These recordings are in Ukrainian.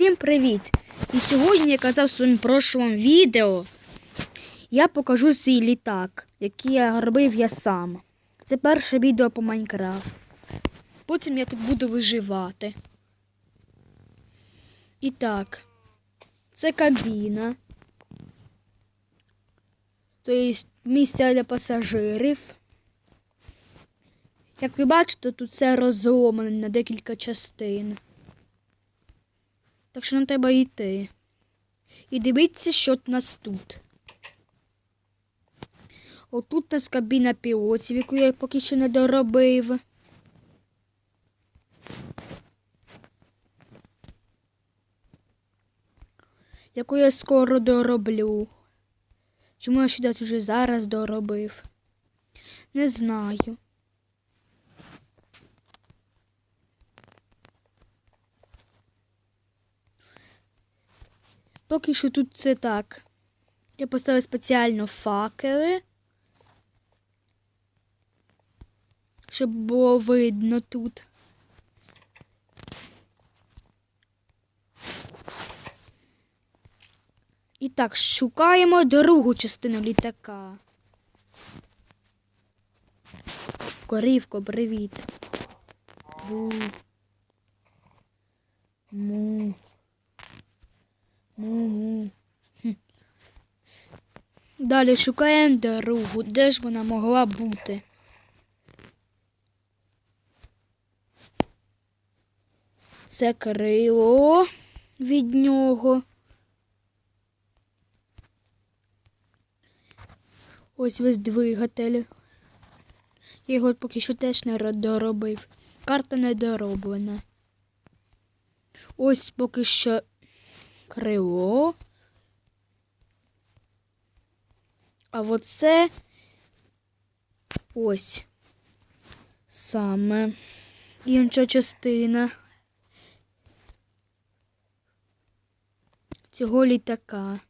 Всім привіт! І сьогодні я казав в своєму прошлому відео. Я покажу свій літак, який я робив я сам. Це перше відео по Майнкрафт. Потім я тут буду виживати. І так, це кабіна. Тобто місця для пасажирів. Як ви бачите, тут все розломане на декілька частин. Так що нам треба йти. І дивіться, що у нас тут. Отут у нас кабіна пілотів, яку я поки що не доробив. Яку я скоро дороблю. Чому я ще десь вже зараз доробив? Не знаю. Поки що тут це так. Я поставив спеціально факели, щоб було видно тут. І так, шукаємо другу частину літака. Корівко, привіт. Бу. Далі шукаємо дорогу. Де ж вона могла бути? Це крило від нього. Ось весь двигатель. Я його поки що теж не доробив. Карта не дороблена. Ось поки що крило. А оце ось саме інша частина цього літака.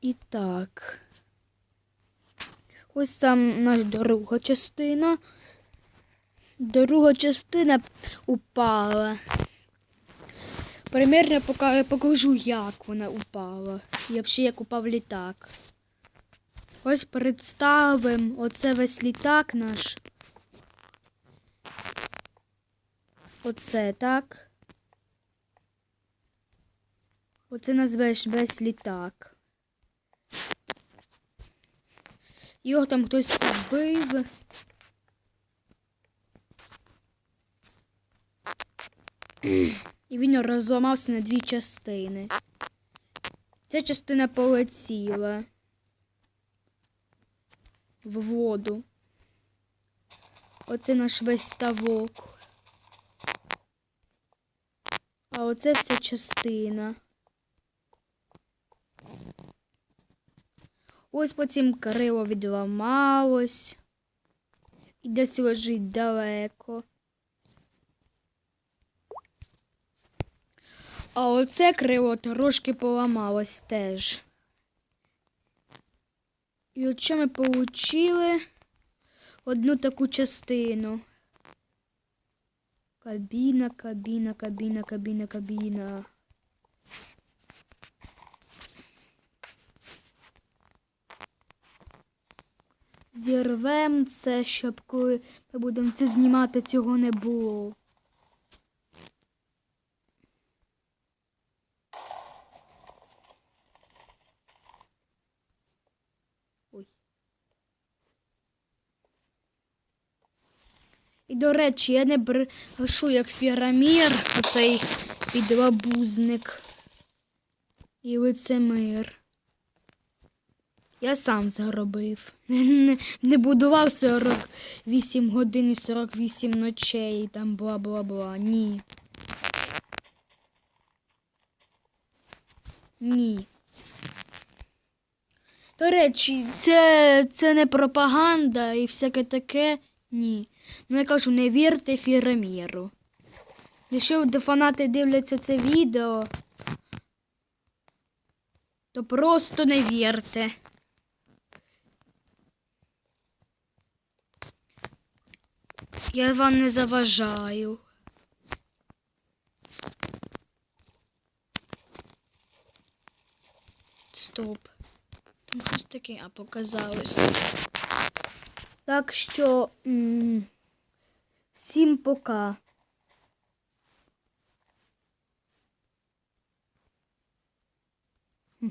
І так. Ось там наша друга частина. Друга частина упала. Примірно пока- покажу, як вона упала. І взагалі, як упав літак. Ось представимо оце весь літак наш. Оце так. Оце назвеш весь літак. Його там хтось вбив. І він розламався на дві частини. Ця частина полетіла в воду. Оце наш весь ставок. А оце вся частина. Ось потім крило відламалось. І десь лежить далеко. А оце крило трошки поламалось теж. І от що ми отримали одну таку частину. Кабіна, кабіна, кабіна, кабіна, кабіна. Зірвем це, щоб коли ми будемо це знімати, цього не було. І, до речі, я не брешу як пірамір, оцей підлабузник і лицемир. Я сам заробив. Не, не будував 48 годин і 48 ночей, там бла-бла-бла. Ні. Ні. До речі, це, це не пропаганда і всяке таке. Ні. Ну я кажу, не вірте фіраміру. Якщо фанати дивляться це відео, то просто не вірте. Я вам не заважаю. Стоп. Там щось таке, а показалось. Так що м, всім пока. Хм.